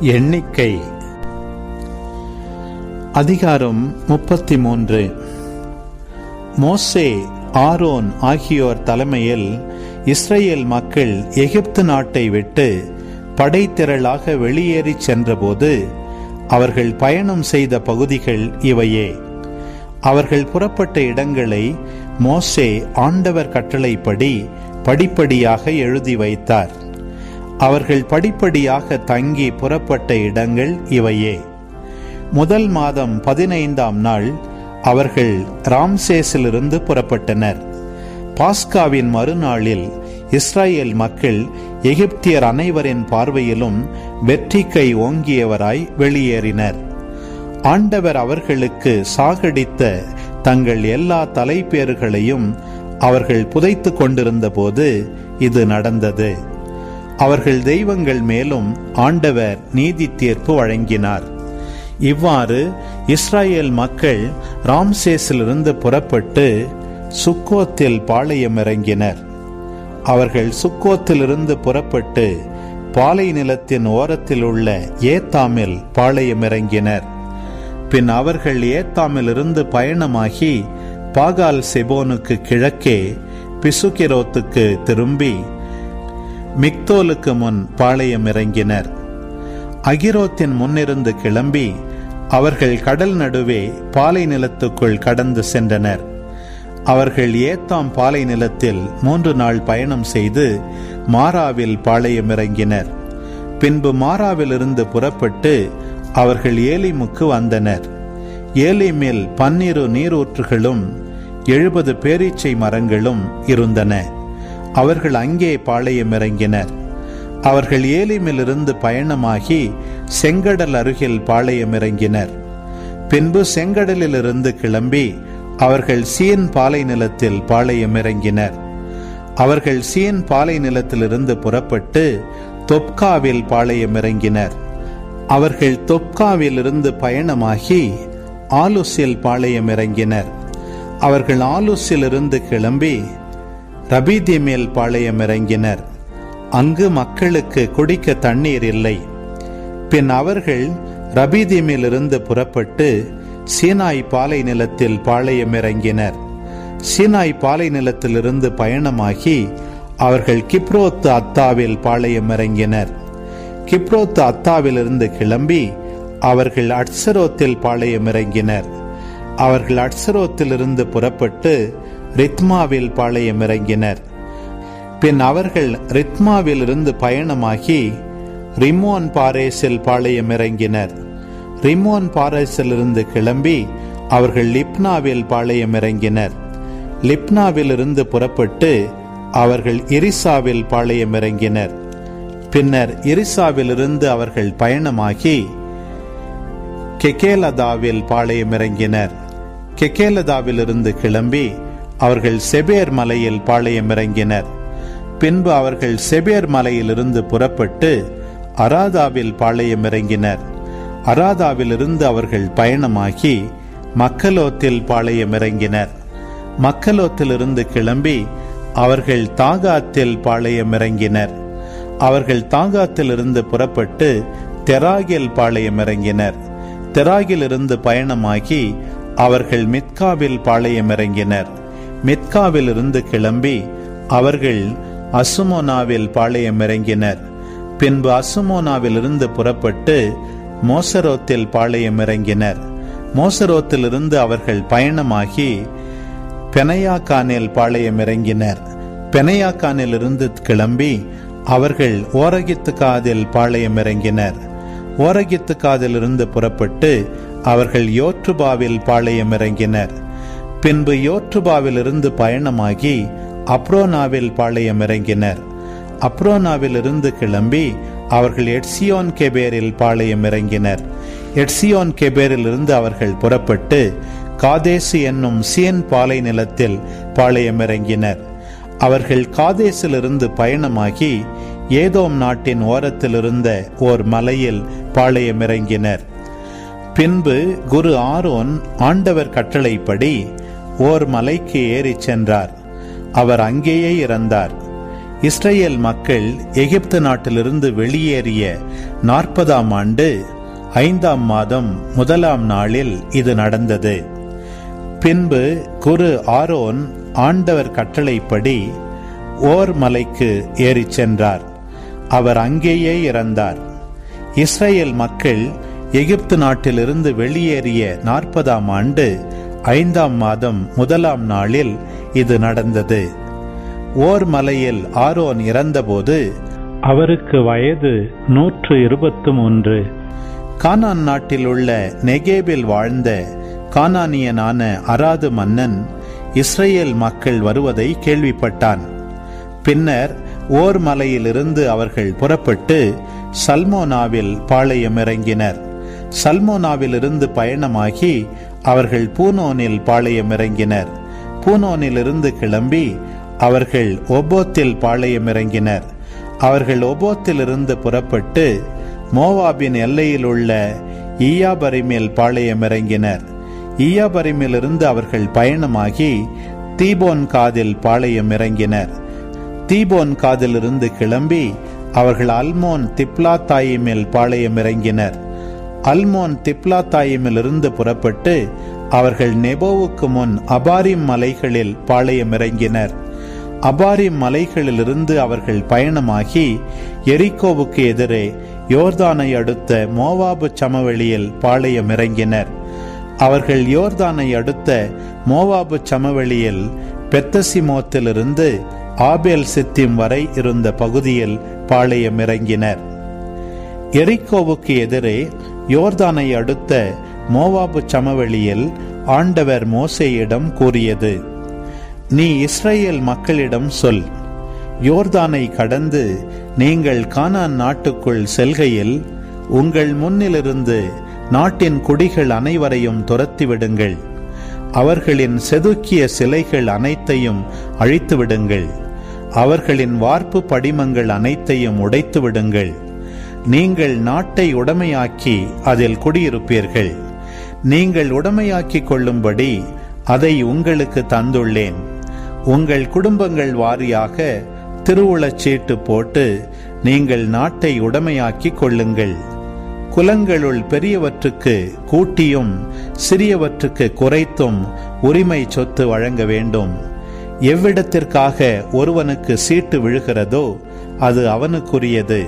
எண்ணிக்கை. அதிகாரம் முப்பத்தி மூன்று மோசே ஆரோன் ஆகியோர் தலைமையில் இஸ்ரேல் மக்கள் எகிப்து நாட்டை விட்டு படைத்திரளாக வெளியேறிச் சென்றபோது அவர்கள் பயணம் செய்த பகுதிகள் இவையே. அவர்கள் புறப்பட்ட இடங்களை மோசே ஆண்டவர் கட்டளைப்படி படிப்படியாக எழுதி வைத்தார். அவர்கள் படிப்படியாக தங்கி புறப்பட்ட இடங்கள் இவையே. முதல் மாதம் பதினைந்தாம் நாள் அவர்கள் ராம்சேஸிலிருந்து புறப்பட்டனர். பாஸ்காவின் மறுநாளில் இஸ்ரேல் மக்கள் எகிப்தியர் அனைவரின் பார்வையிலும் வெற்றிக்கை ஓங்கியவராய் வெளியேறினர். ஆண்டவர் அவர்களுக்கு சாகடித்த தங்கள் எல்லா தலைப்பேறுகளையும் அவர்கள் புதைத்து கொண்டிருந்த போது இது நடந்தது. அவர்கள் தெய்வங்கள் மேலும் ஆண்டவர் நீதி தீர்ப்பு வழங்கினார். இவ்வாறு இஸ்ராயேல் மக்கள் ராம்சேஸிலிருந்து புறப்பட்டு சுக்கோத்தில் பாளையம் இறங்கினர் அவர்கள் சுக்கோத்திலிருந்து புறப்பட்டு பாலை நிலத்தின் ஓரத்தில் உள்ள ஏத்தாமில் பாளையம் இறங்கினர் பின் அவர்கள் ஏத்தாமிலிருந்து பயணமாகி பாகால் செபோனுக்கு கிழக்கே பிசுகிரோத்துக்கு திரும்பி மிக்தோலுக்கு முன் பாளையம் இறங்கினர் அகிரோத்தின் முன்னிருந்து கிளம்பி அவர்கள் கடல் நடுவே பாலை நிலத்துக்குள் கடந்து சென்றனர். அவர்கள் ஏத்தாம் பாலை நிலத்தில் மூன்று நாள் பயணம் செய்து மாராவில் பாளையம் இறங்கினர் பின்பு மாராவிலிருந்து புறப்பட்டு அவர்கள் ஏலிமுக்கு வந்தனர். ஏலிமில் பன்னிரு நீரூற்றுகளும் எழுபது பேரீச்சை மரங்களும் இருந்தன. அவர்கள் அங்கே பாளையம் இறங்கினர் அவர்கள் ஏலிமிலிருந்து பயணமாகி செங்கடல் அருகில் பாளையம் இறங்கினர் பின்பு செங்கடலிலிருந்து கிளம்பி அவர்கள் சீன் பாலை நிலத்தில் பாளையம் இறங்கினர் அவர்கள் சீன் பாலை நிலத்திலிருந்து புறப்பட்டு தொப்காவில் பாளையம் இறங்கினர் அவர்கள் தொப்காவிலிருந்து பயணமாகி ஆலுசில் பாளையம் இறங்கினர் அவர்கள் ஆலுசிலிருந்து கிளம்பி ரபீதிமேல் பாளையம் இறங்கினர் அங்கு மக்களுக்கு குடிக்க தண்ணீர் இல்லை. பின் அவர்கள் ரபீதிமிலிருந்து புறப்பட்டு சீனாய் பாலை நிலத்தில் பாளையம் இறங்கினர் சீனாய் பாலை நிலத்திலிருந்து பயணமாகி அவர்கள் கிப்ரோத்து அத்தாவில் பாளையம் இறங்கினர் கிப்ரோத்து அத்தாவிலிருந்து கிளம்பி அவர்கள் அட்சரோத்தில் பாளையம் இறங்கினர் அவர்கள் அட்சரோத்திலிருந்து புறப்பட்டு ரித்மாவில் பாளையம் இறங்கினர் பின் அவர்கள் ரித்மாவில் இருந்து பயணமாகி ரிமோன் பாரேஸில் பாளையம் இறங்கினர் ரிமோன் பாரேஸிலிருந்து கிளம்பி அவர்கள் லிப்னாவில் பாளையம் இறங்கினர் லிப்னாவில் இருந்து புறப்பட்டு அவர்கள் இரிசாவில் பாளையம் இறங்கினர் பின்னர் இரிசாவிலிருந்து அவர்கள் பயணமாகி கெகேலதாவில் பாளையம் இறங்கினர் கெகேலதாவிலிருந்து கிளம்பி அவர்கள் செபேர் மலையில் பாளையம் இறங்கினர். பின்பு அவர்கள் செபேர் மலையிலிருந்து புறப்பட்டு அராதாவில் பாளையம் இறங்கினர். அராதாவிலிருந்து அவர்கள் பயணமாகி மக்கலோத்தில் பாளையம் இறங்கினர். மக்கலோத்திலிருந்து கிளம்பி அவர்கள் தாகாத்தில் பாளையம் இறங்கினர். அவர்கள் தாகாத்திலிருந்து புறப்பட்டு தெராகில் பாளையம் இறங்கினர். தெராகிலிருந்து பயணமாகி அவர்கள் மித்காவில் பாளையம் இறங்கினர். மித்காவிலிருந்து கிளம்பி அவர்கள் அசுமோனாவில் பாளையம் இறங்கினர். பின்பு அசுமோனாவிலிருந்து புறப்பட்டு மோசரோத்தில் பாளையம் இறங்கினர். மோசரோத்திலிருந்து அவர்கள் பயணமாகி பெனையாக்கானில் பாளையம் இறங்கினர். பெனையாக்கானிலிருந்து கிளம்பி அவர்கள் ஓரகித்து காதில் பாளையம் இறங்கினர். ஓரகித்து காதிலிருந்து புறப்பட்டு அவர்கள் யோற்றுபாவில் பாளையம் இறங்கினர். பின்பு யோற்றுபாவிலிருந்து பயணமாகி அப்ரோனாவில் பாளையம் இறங்கினர் அப்ரோனாவிலிருந்து கிளம்பி அவர்கள் எட்சியோன் கெபேரில் பாளையம் இறங்கினர் எட்சியோன் கெபேரிலிருந்து அவர்கள் புறப்பட்டு காதேசு என்னும் சியன் பாலை நிலத்தில் பாளையம் இறங்கினர் அவர்கள் காதேசிலிருந்து பயணமாகி ஏதோம் நாட்டின் ஓரத்தில் இருந்த ஓர் மலையில் பாளையம் இறங்கினர் பின்பு குரு ஆரோன் ஆண்டவர் கட்டளைப்படி ஓர் மலைக்கு ஏறிச் சென்றார். அவர் அங்கேயே இறந்தார். இஸ்ரேல் மக்கள் எகிப்து நாட்டிலிருந்து வெளியேறிய நாற்பதாம் ஆண்டு ஐந்தாம் மாதம் முதலாம் நாளில் இது நடந்தது. பின்பு குரு ஆரோன் ஆண்டவர் கட்டளைப்படி ஓர் மலைக்கு ஏறிச் சென்றார். அவர் அங்கேயே இறந்தார். இஸ்ரேல் மக்கள் எகிப்து நாட்டிலிருந்து வெளியேறிய நாற்பதாம் ஆண்டு ஐந்தாம் மாதம் முதலாம் நாளில் இது நடந்தது. ஓர் மலையில் ஆரோன் இறந்தபோது அவருக்கு வயது நூற்று இருபத்து மூன்று கானான் நாட்டில் உள்ள நெகேபில் வாழ்ந்த கானானியனான அராது மன்னன் இஸ்ரேல் மக்கள் வருவதை கேள்விப்பட்டான். பின்னர் ஓர் மலையிலிருந்து அவர்கள் புறப்பட்டு சல்மோனாவில் பாளையம் இறங்கினர் சல்மோனாவிலிருந்து பயணமாகி அவர்கள் பூனோனில் பாளையம் இறங்கினர் பூனோனிலிருந்து கிளம்பி அவர்கள் ஒபோத்தில் பாளையம் இறங்கினர் அவர்கள் ஒபோத்திலிருந்து புறப்பட்டு மோவாபின் எல்லையில் உள்ள ஈயாபரிமில் பாளையம் இறங்கினர் ஈயாபரிமிலிருந்து அவர்கள் பயணமாகி தீபோன் காதில் பாளையம் இறங்கினர் தீபோன் காதிலிருந்து கிளம்பி அவர்கள் அல்மோன் திப்லா திப்லாத்தாயிமில் பாளையம் இறங்கினர் அல்மோன் திப்லாத்தாயிமிலிருந்து புறப்பட்டு அவர்கள் நெபோவுக்கு முன் அபாரிம் மலைகளில் பாளையம் இறங்கினர். அபாரிம் மலைகளிலிருந்து அவர்கள் பயணமாகி எரிக்கோவுக்கு எதிரே யோர்தானை அடுத்த மோவாபு சமவெளியில் பாளையம் இறங்கினர். அவர்கள் யோர்தானை அடுத்த மோவாபு சமவெளியில் பெத்தசிமோத்திலிருந்து ஆபேல் சித்திம் வரை இருந்த பகுதியில் பாளையம் இறங்கினர். எரிக்கோவுக்கு எதிரே யோர்தானை அடுத்த மோவாபு சமவெளியில் ஆண்டவர் மோசேயிடம் கூறியது நீ இஸ்ரேல் மக்களிடம் சொல் யோர்தானை கடந்து நீங்கள் கானான் நாட்டுக்குள் செல்கையில் உங்கள் முன்னிலிருந்து நாட்டின் குடிகள் அனைவரையும் துரத்திவிடுங்கள் அவர்களின் செதுக்கிய சிலைகள் அனைத்தையும் அழித்து விடுங்கள் அவர்களின் வார்ப்பு படிமங்கள் அனைத்தையும் உடைத்து விடுங்கள் நீங்கள் நாட்டை உடமையாக்கி அதில் குடியிருப்பீர்கள். நீங்கள் உடமையாக்கிக் கொள்ளும்படி அதை உங்களுக்கு தந்துள்ளேன். உங்கள் குடும்பங்கள் வாரியாக திருவுளச் சீட்டு போட்டு நீங்கள் நாட்டை உடமையாக்கிக் கொள்ளுங்கள். குலங்களுள் பெரியவற்றுக்கு கூட்டியும் சிறியவற்றுக்கு குறைத்தும் உரிமை சொத்து வழங்க வேண்டும். எவ்விடத்திற்காக ஒருவனுக்கு சீட்டு விழுகிறதோ அது அவனுக்குரியது.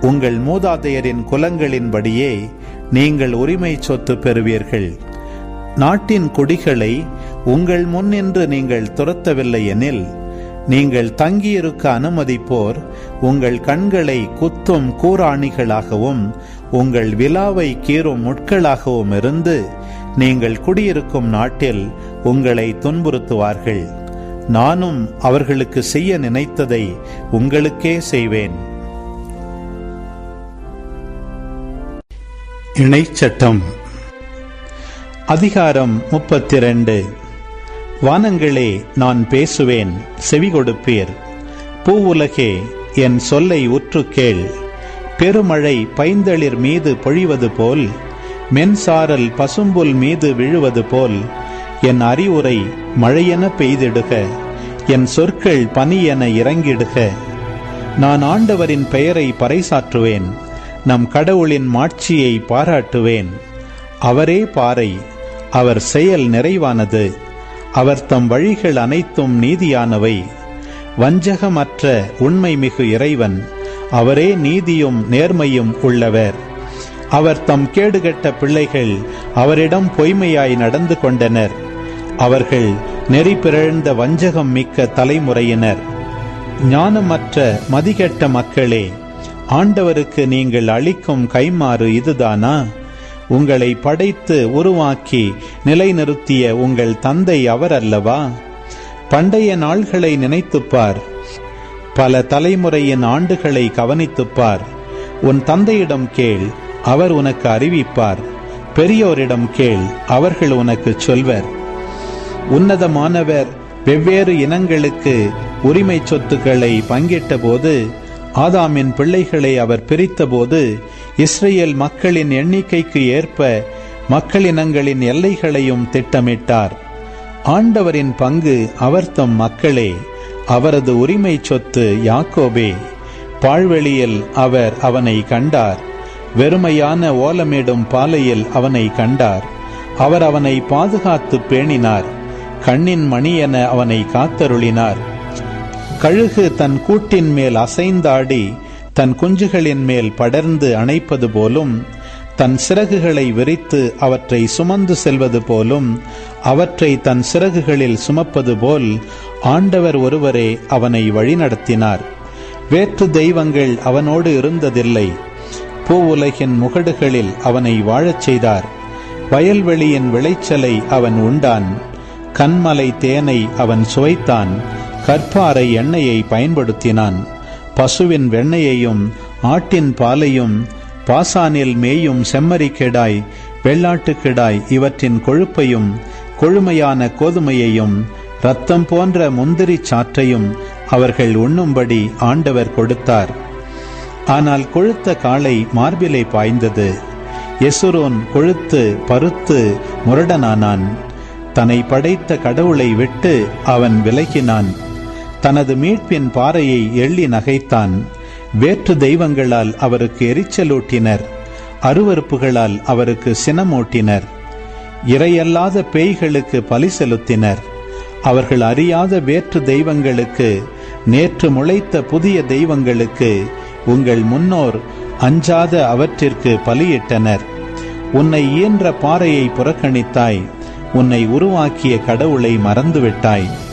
உங்கள் மூதாதையரின் குலங்களின்படியே நீங்கள் உரிமை சொத்து பெறுவீர்கள். நாட்டின் குடிகளை உங்கள் முன்னின்று நீங்கள் துரத்தவில்லை எனில் நீங்கள் தங்கியிருக்க அனுமதிப்போர் உங்கள் கண்களை குத்தும் கூராணிகளாகவும் உங்கள் விழாவை கீறும் முட்களாகவும் இருந்து நீங்கள் குடியிருக்கும் நாட்டில் உங்களை துன்புறுத்துவார்கள். நானும் அவர்களுக்கு செய்ய நினைத்ததை உங்களுக்கே செய்வேன். இணைச்சட்டம். அதிகாரம் முப்பத்தி ரெண்டு வானங்களே நான் பேசுவேன் செவி கொடுப்பீர். பூவுலகே என் சொல்லை உற்று கேள். பெருமழை பைந்தளிர் மீது பொழிவது போல் மென்சாரல் பசும்புல் மீது விழுவது போல் என் அறிவுரை மழையென பெய்திடுக என் சொற்கள் பனியென இறங்கிடுக. நான் ஆண்டவரின் பெயரை பறைசாற்றுவேன் நம் கடவுளின் மாட்சியை பாராட்டுவேன். அவரே பாறை அவர் செயல் நிறைவானது. அவர் தம் வழிகள் அனைத்தும் நீதியானவை. வஞ்சகமற்ற உண்மை மிகு இறைவன் அவரே நீதியும் நேர்மையும் உள்ளவர். அவர் தம் கேடுகட்ட பிள்ளைகள் அவரிடம் பொய்மையாய் நடந்து கொண்டனர். அவர்கள் நெறி பிறழ்ந்த வஞ்சகம் மிக்க தலைமுறையினர். ஞானமற்ற மதிகெட்ட மக்களே ஆண்டவருக்கு நீங்கள் அளிக்கும் கைமாறு இதுதானா? உங்களை படைத்து உருவாக்கி நிலைநிறுத்திய உங்கள் தந்தை அவர் அல்லவா பண்டைய நாள்களை நினைத்துப்பார். பல தலைமுறையின் ஆண்டுகளை கவனித்துப்பார். உன் தந்தையிடம் கேள் அவர் உனக்கு அறிவிப்பார். பெரியோரிடம் கேள் அவர்கள் உனக்கு சொல்வர். உன்னதமானவர் வெவ்வேறு இனங்களுக்கு உரிமை சொத்துக்களை பங்கிட்ட போது ஆதாமின் பிள்ளைகளை அவர் பிரித்தபோது இஸ்ரேல் மக்களின் எண்ணிக்கைக்கு ஏற்ப மக்களினங்களின் எல்லைகளையும் திட்டமிட்டார். ஆண்டவரின் பங்கு அவர்தம் மக்களே அவரது உரிமை சொத்து யாக்கோபே. பாழ்வெளியில் அவர் அவனை கண்டார். வெறுமையான ஓலமிடும் பாலையில் அவனை கண்டார். அவர் அவனை பாதுகாத்து பேணினார். கண்ணின் மணி என அவனை காத்தருளினார். கழுகு தன் கூட்டின் மேல் அசைந்தாடி தன் குஞ்சுகளின் மேல் படர்ந்து அணைப்பது போலும் தன் சிறகுகளை விரித்து அவற்றை சுமந்து செல்வது போலும் அவற்றை தன் சிறகுகளில் சுமப்பது போல் ஆண்டவர் ஒருவரே அவனை வழிநடத்தினார். வேற்று தெய்வங்கள் அவனோடு இருந்ததில்லை. பூ உலகின் முகடுகளில் அவனை வாழச் செய்தார். வயல்வெளியின் விளைச்சலை அவன் உண்டான். கண்மலை தேனை அவன் சுவைத்தான். கற்பாறை எண்ணெயை பயன்படுத்தினான். பசுவின் வெண்ணெயையும் ஆட்டின் பாலையும் பாசானில் மேயும் செம்மறிக்கிடாய் வெள்ளாட்டுக்கிடாய் இவற்றின் கொழுப்பையும் கொழுமையான கோதுமையையும் ரத்தம் போன்ற முந்திரி சாற்றையும் அவர்கள் உண்ணும்படி ஆண்டவர் கொடுத்தார். ஆனால் கொழுத்த காளை மார்பிலை பாய்ந்தது. எசுரோன் கொழுத்து பருத்து முரடனானான். தன்னை படைத்த கடவுளை விட்டு அவன் விலகினான். தனது மீட்பின் பாறையை எள்ளி நகைத்தான். வேற்று தெய்வங்களால் அவருக்கு எரிச்சலூட்டினர். அருவறுப்புகளால் அவருக்கு சினமூட்டினர். இறையல்லாத பேய்களுக்கு பலி செலுத்தினர். அவர்கள் அறியாத வேற்று தெய்வங்களுக்கு நேற்று முளைத்த புதிய தெய்வங்களுக்கு உங்கள் முன்னோர் அஞ்சாத அவற்றிற்கு பலியிட்டனர். உன்னை இயன்ற பாறையை புறக்கணித்தாய். உன்னை உருவாக்கிய கடவுளை மறந்துவிட்டாய்.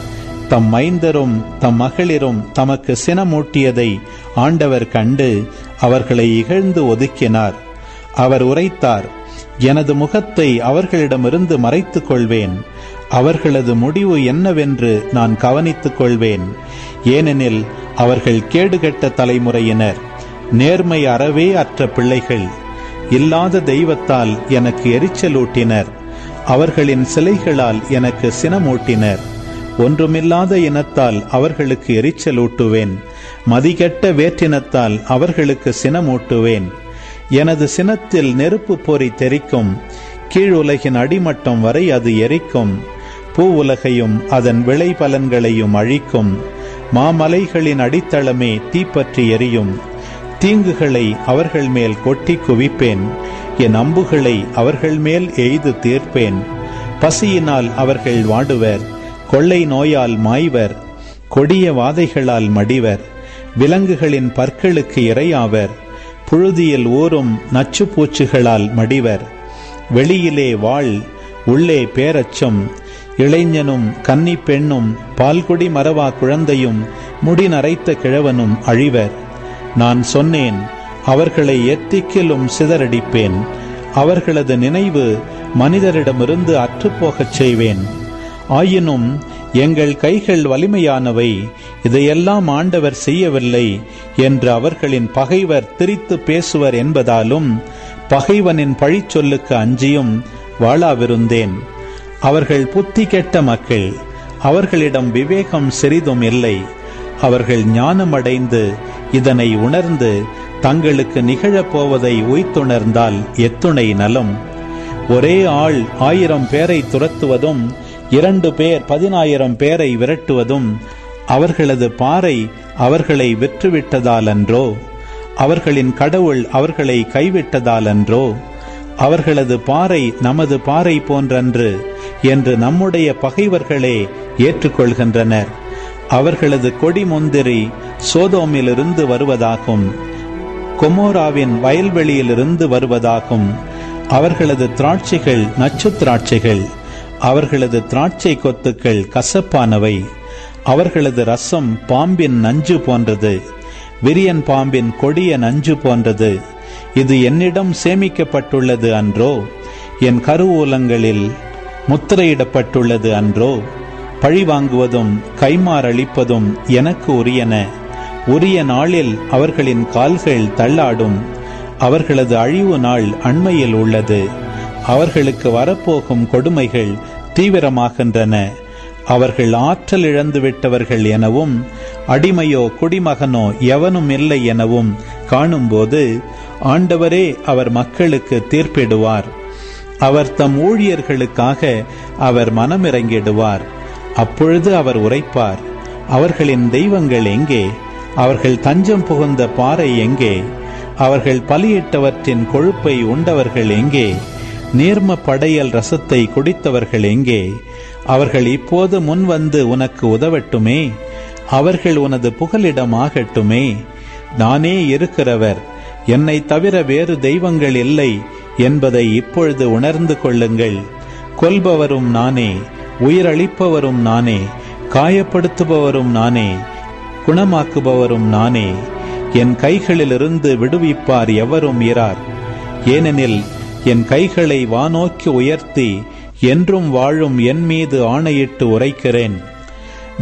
தம் மைந்தரும் தம் மகளிரும் தமக்கு சினமூட்டியதை ஆண்டவர் கண்டு அவர்களை இகழ்ந்து ஒதுக்கினார். அவர் உரைத்தார் எனது முகத்தை அவர்களிடமிருந்து மறைத்துக் கொள்வேன் அவர்களது முடிவு என்னவென்று நான் கவனித்துக் கொள்வேன் ஏனெனில் அவர்கள் கேடுகட்ட தலைமுறையினர். நேர்மை அறவே அற்ற பிள்ளைகள். இல்லாத தெய்வத்தால் எனக்கு எரிச்சலூட்டினர். அவர்களின் சிலைகளால் எனக்கு சினமூட்டினர். ஒன்றுமில்லாத இனத்தால் அவர்களுக்கு எரிச்சலூட்டுவேன். மதிகெட்ட வேற்றினத்தால் அவர்களுக்கு சினமூட்டுவேன். எனது சினத்தில் நெருப்பு பொறி தெரிக்கும் கீழுலகின் அடிமட்டம் வரை அது எரிக்கும். பூ உலகையும் அதன் விளை பலன்களையும் அழிக்கும். மாமலைகளின் அடித்தளமே தீப்பற்றி எரியும். தீங்குகளை அவர்கள் மேல் கொட்டி குவிப்பேன். என் அம்புகளை அவர்கள் மேல் எய்து தீர்ப்பேன். பசியினால் அவர்கள் வாடுவர். கொள்ளை நோயால் மாய்வர் கொடிய வாதைகளால் மடிவர் விலங்குகளின் பற்களுக்கு இரையாவர் புழுதியில் ஊறும் நச்சு பூச்சிகளால் மடிவர் வெளியிலே வாழ் உள்ளே பேரச்சம் இளைஞனும் கன்னி பெண்ணும் பால்குடி மரவா குழந்தையும் முடி நரைத்த கிழவனும் அழிவர். நான் சொன்னேன் அவர்களை எத்திக்கிலும் சிதறடிப்பேன் அவர்களது நினைவு மனிதரிடமிருந்து அற்றுப்போகச் செய்வேன். ஆயினும் எங்கள் கைகள் வலிமையானவை இதையெல்லாம் ஆண்டவர் செய்யவில்லை என்று அவர்களின் பகைவர் திரித்து பேசுவர் என்பதாலும் பகைவனின் பழிச்சொல்லுக்கு அஞ்சியும் வாழாவிருந்தேன். அவர்கள் புத்தி கெட்ட மக்கள் அவர்களிடம் விவேகம் சிறிதும் இல்லை. அவர்கள் ஞானமடைந்து இதனை உணர்ந்து தங்களுக்கு நிகழப்போவதை உய்த்துணர்ந்தால் எத்துணை நலம். ஒரே ஆள் ஆயிரம் பேரை துரத்துவதும் இரண்டு பேர் பதினாயிரம் பேரை விரட்டுவதும் அவர்களது பாறை அவர்களை விற்றுவிட்டதாலன்றோ அவர்களின் கடவுள் அவர்களை கைவிட்டதாலன்றோ அவர்களது பாறை நமது பாறை போன்றன்று என்று நம்முடைய பகைவர்களே ஏற்றுக்கொள்கின்றனர். அவர்களது கொடி முந்திரி சோதோமிலிருந்து வருவதாகும். கொமோராவின் வயல்வெளியிலிருந்து வருவதாகும். அவர்களது திராட்சைகள் நச்சு திராட்சைகள் அவர்களது திராட்சை கொத்துக்கள் கசப்பானவை. அவர்களது ரசம் பாம்பின் நஞ்சு போன்றது. விரியன் பாம்பின் கொடிய நஞ்சு போன்றது. இது என்னிடம் சேமிக்கப்பட்டுள்ளது அன்றோ? என் கருவூலங்களில் முத்திரையிடப்பட்டுள்ளது அன்றோ? பழி வாங்குவதும் கைமாறளிப்பதும் எனக்கு உரியன. உரிய நாளில் அவர்களின் கால்கள் தள்ளாடும். அவர்களது அழிவு நாள் அண்மையில் உள்ளது. அவர்களுக்கு வரப்போகும் கொடுமைகள் தீவிரமாகின்றன. அவர்கள் ஆற்றல் இழந்து விட்டவர்கள் எனவும் அடிமையோ குடிமகனோ எவனும் இல்லை எனவும் காணும்போது ஆண்டவரே அவர் மக்களுக்கு தீர்ப்பிடுவார். அவர் தம் ஊழியர்களுக்காக அவர் மனமிறங்கிடுவார். அப்பொழுது அவர் உரைப்பார் அவர்களின் தெய்வங்கள் எங்கே? அவர்கள் தஞ்சம் புகுந்த பாறை எங்கே? அவர்கள் பலியிட்டவற்றின் கொழுப்பை உண்டவர்கள் எங்கே? நீர்ம படையல் ரசத்தை குடித்தவர்கள் எங்கே? அவர்கள் இப்போது முன் வந்து உனக்கு உதவட்டுமே. அவர்கள் உனது புகலிடம் ஆகட்டுமே நானே இருக்கிறவர். என்னை தவிர வேறு தெய்வங்கள் இல்லை என்பதை இப்பொழுது உணர்ந்து கொள்ளுங்கள். கொல்பவரும் நானே உயிரளிப்பவரும் நானே காயப்படுத்துபவரும் நானே குணமாக்குபவரும் நானே. என் கைகளிலிருந்து விடுவிப்பார் எவரும் இரார். ஏனெனில் என் கைகளை வானோக்கி உயர்த்தி என்றும் வாழும் என் மீது ஆணையிட்டு உரைக்கிறேன்.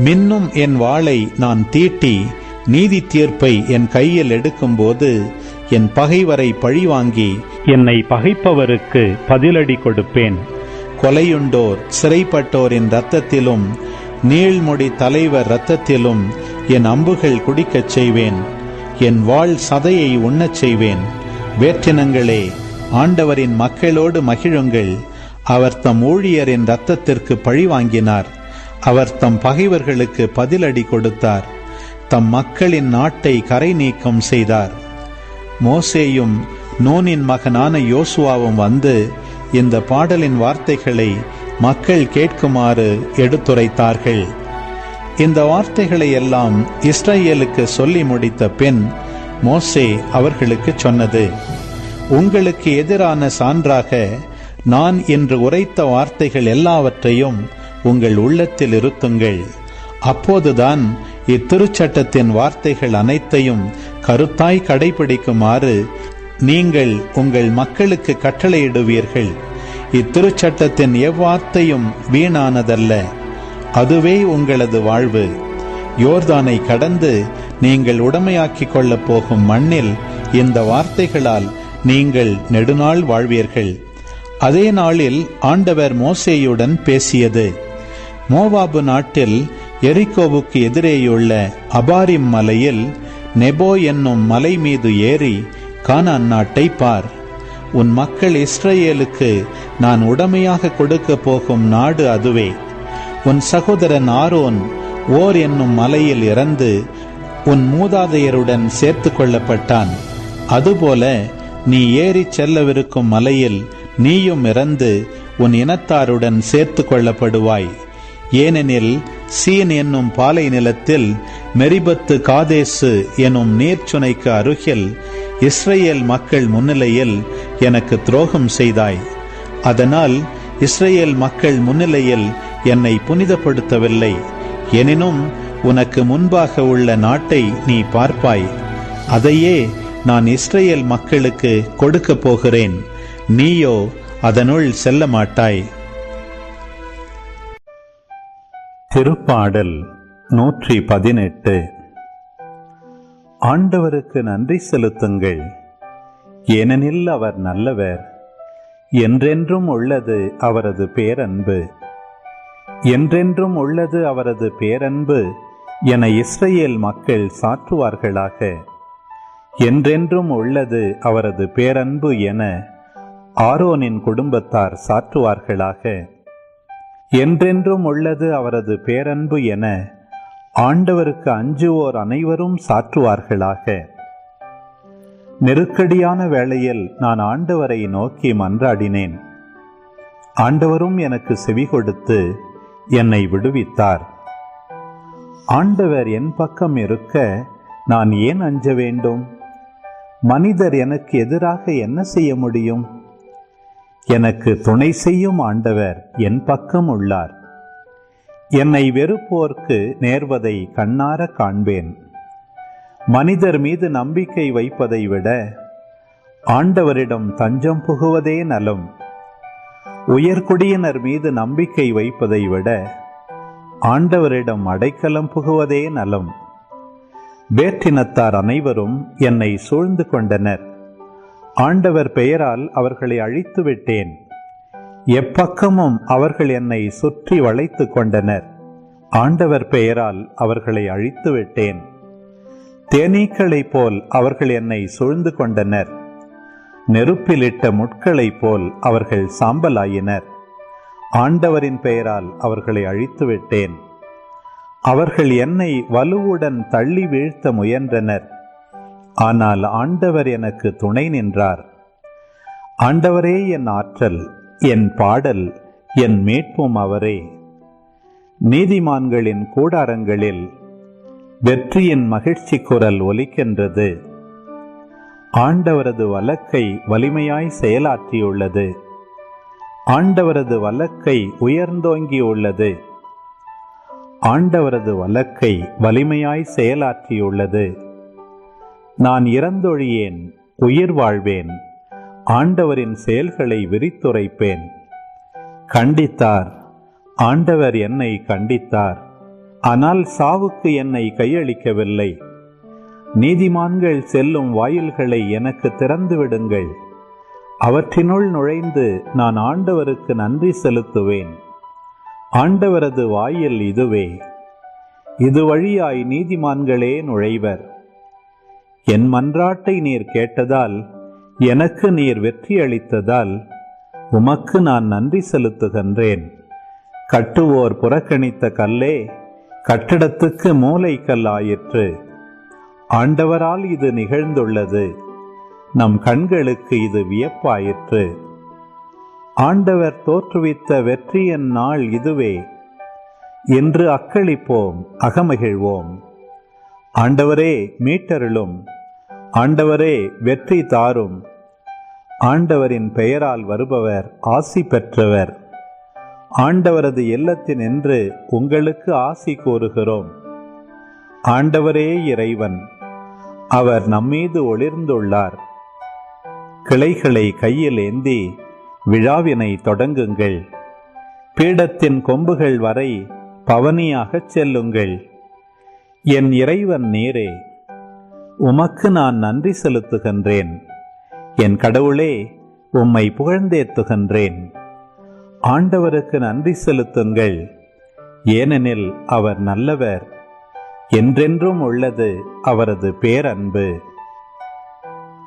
மின்னும் என் வாளை நான் தீட்டி நீதி தீர்ப்பை என் கையில் எடுக்கும்போது என் பகைவரை பழிவாங்கி என்னை பகைப்பவருக்கு பதிலடி கொடுப்பேன். கொலையுண்டோர் சிறைப்பட்டோரின் இரத்தத்திலும் நீள்முடி தலைவர் இரத்தத்திலும் என் அம்புகள் குடிக்கச் செய்வேன். என் வாழ் சதையை உண்ணச் செய்வேன். வேற்றினங்களே ஆண்டவரின் மக்களோடு மகிழுங்கள். அவர் தம் ஊழியரின் இரத்தத்திற்கு பழி வாங்கினார். அவர் தம் பகைவர்களுக்கு பதிலடி கொடுத்தார். தம் மக்களின் நாட்டை கரை நீக்கம் செய்தார். மோசேயும் நூனின் மகனான யோசுவாவும் வந்து இந்த பாடலின் வார்த்தைகளை மக்கள் கேட்குமாறு எடுத்துரைத்தார்கள். இந்த வார்த்தைகளை எல்லாம் இஸ்ரேலுக்கு சொல்லி முடித்த பின் மோசே அவர்களுக்கு சொன்னது. உங்களுக்கு எதிரான சான்றாக நான் என்று உரைத்த வார்த்தைகள் எல்லாவற்றையும் உங்கள் உள்ளத்தில் இருத்துங்கள். அப்போதுதான் இத்திருச்சட்டத்தின் வார்த்தைகள் அனைத்தையும் கருத்தாய் கடைபிடிக்குமாறு நீங்கள் உங்கள் மக்களுக்கு கட்டளையிடுவீர்கள். இத்திருச்சட்டத்தின் எவ்வார்த்தையும் வீணானதல்ல. அதுவே உங்களது வாழ்வு. யோர்தானை கடந்து நீங்கள் உடமையாக்கிக் கொள்ளப் போகும் மண்ணில் இந்த வார்த்தைகளால் நீங்கள் நெடுநாள் வாழ்வீர்கள். அதே நாளில் ஆண்டவர் மோசேயுடன் பேசியது. மோவாபு நாட்டில் எரிகோவுக்கு எதிரேயுள்ள அபாரிம் மலையில் நெபோ என்னும் மலை மீது ஏறி கானான் நாட்டை பார். உன் மக்கள் இஸ்ரேலுக்கு நான் உடமையாக கொடுக்க போகும் நாடு அதுவே. உன் சகோதரன் ஆரோன் ஓர் என்னும் மலையில் இறந்து உன் மூதாதையருடன் சேர்த்து கொள்ளப்பட்டான். அதுபோல நீ ஏறிச் செல்லவிருக்கும் மலையில் நீயும் இறந்து உன் இனத்தாருடன் சேர்த்து கொள்ளப்படுவாய். ஏனெனில் சீன் என்னும் பாலை நிலத்தில் மெரிபத்து காதேசு எனும் நீர்ச்சுனைக்கு அருகில் இஸ்ரேல் மக்கள் முன்னிலையில் எனக்கு துரோகம் செய்தாய். அதனால் இஸ்ரேல் மக்கள் முன்னிலையில் என்னை புனிதப்படுத்தவில்லை. எனினும் உனக்கு முன்பாக உள்ள நாட்டை நீ பார்ப்பாய். அதையே நான் இஸ்ரேல் மக்களுக்கு கொடுக்க போகிறேன். நீயோ அதனுள் செல்ல மாட்டாய் திருப்பாடல் நூற்றி பதினெட்டு. ஆண்டவருக்கு நன்றி செலுத்துங்கள். ஏனெனில் அவர் நல்லவர். என்றென்றும் உள்ளது அவரது பேரன்பு. என்றென்றும் உள்ளது அவரது பேரன்பு என இஸ்ரேல் மக்கள் சாற்றுவார்களாக. என்றென்றும் உள்ளது அவரது பேரன்பு என ஆரோனின் குடும்பத்தார் சாற்றுவார்களாக. என்றென்றும் உள்ளது அவரது பேரன்பு என ஆண்டவருக்கு அஞ்சுவோர் அனைவரும் சாற்றுவார்களாக. நெருக்கடியான வேளையில் நான் ஆண்டவரை நோக்கி மன்றாடினேன். ஆண்டவரும் எனக்கு செவி கொடுத்து என்னை விடுவித்தார். ஆண்டவர் என் பக்கம் இருக்க நான் ஏன் அஞ்ச வேண்டும்? மனிதர் எனக்கு எதிராக என்ன செய்ய முடியும்? எனக்கு துணை செய்யும் ஆண்டவர் என் பக்கம் உள்ளார். என்னை வெறுப்போர்க்கு நேர்வதை கண்ணார காண்பேன். மனிதர் மீது நம்பிக்கை வைப்பதை விட ஆண்டவரிடம் தஞ்சம் புகுவதே நலம். உயர்குடியினர் மீது நம்பிக்கை வைப்பதை விட ஆண்டவரிடம் அடைக்கலம் புகுவதே நலம். வேற்றினத்தார் அனைவரும் என்னை சூழ்ந்து கொண்டனர். ஆண்டவர் பெயரால் அவர்களை அழித்து விட்டேன். எப்பக்கமும் அவர்கள் என்னை சுற்றி வளைத்து கொண்டனர். ஆண்டவர் பெயரால் அவர்களை அழித்து விட்டேன். தேனீக்களைப் போல் அவர்கள் என்னை சூழ்ந்து கொண்டனர். நெருப்பிலிட்ட முட்களைப் போல் அவர்கள் சாம்பலாயினர். ஆண்டவரின் பெயரால் அவர்களை அழித்து விட்டேன். அவர்கள் என்னை வலுவுடன் தள்ளி வீழ்த்த முயன்றனர். ஆனால் ஆண்டவர் எனக்கு துணை நின்றார். ஆண்டவரே என் ஆற்றல் என் பாடல் என் மீட்பும் அவரே. நீதிமான்களின் கூடாரங்களில் வெற்றியின் மகிழ்ச்சி குரல் ஒலிக்கின்றது. ஆண்டவரது வழக்கை வலிமையாய் செயலாற்றியுள்ளது. ஆண்டவரது வழக்கை உயர்ந்தோங்கியுள்ளது. ஆண்டவரது வழக்கை வலிமையாய் செயலாற்றியுள்ளது. நான் இறந்தொழியேன் உயிர் வாழ்வேன் ஆண்டவரின் செயல்களை விரித்துரைப்பேன். கண்டித்தார் ஆண்டவர் என்னை கண்டித்தார் ஆனால் சாவுக்கு என்னை கையளிக்கவில்லை. நீதிமான்கள் செல்லும் வாயில்களை எனக்கு திறந்து விடுங்கள் அவற்றினுள் நுழைந்து நான் ஆண்டவருக்கு நன்றி செலுத்துவேன். ஆண்டவரது வாயில் இதுவே. இது வழியாய் நீதிமான்களே நுழைவர். என் மன்றாட்டை நீர் கேட்டதால் எனக்கு நீர் வெற்றியளித்ததால் உமக்கு நான் நன்றி செலுத்துகின்றேன். கட்டுவோர் புறக்கணித்த கல்லே கட்டடத்துக்கு மூளை ஆயிற்று. ஆண்டவரால் இது நிகழ்ந்துள்ளது. நம் கண்களுக்கு இது வியப்பாயிற்று. ஆண்டவர் தோற்றுவித்த வெற்றியின் நாள் இதுவே. என்று அக்களிப்போம் அகமகிழ்வோம். ஆண்டவரே மீட்டருளும். ஆண்டவரே வெற்றி தாரும். ஆண்டவரின் பெயரால் வருபவர் ஆசி பெற்றவர். ஆண்டவரது இல்லத்தின் என்று உங்களுக்கு ஆசி கூறுகிறோம். ஆண்டவரே இறைவன் அவர் நம்மீது ஒளிர்ந்துள்ளார். கிளைகளை கையில் ஏந்தி விழாவினை தொடங்குங்கள். பீடத்தின் கொம்புகள் வரை பவனியாகச் செல்லுங்கள். என் இறைவன் நேரே உமக்கு நான் நன்றி செலுத்துகின்றேன். என் கடவுளே உம்மை புகழ்ந்தேத்துகின்றேன் ஆண்டவருக்கு நன்றி செலுத்துங்கள். ஏனெனில் அவர் நல்லவர். என்றென்றும் உள்ளது அவரது பேரன்பு.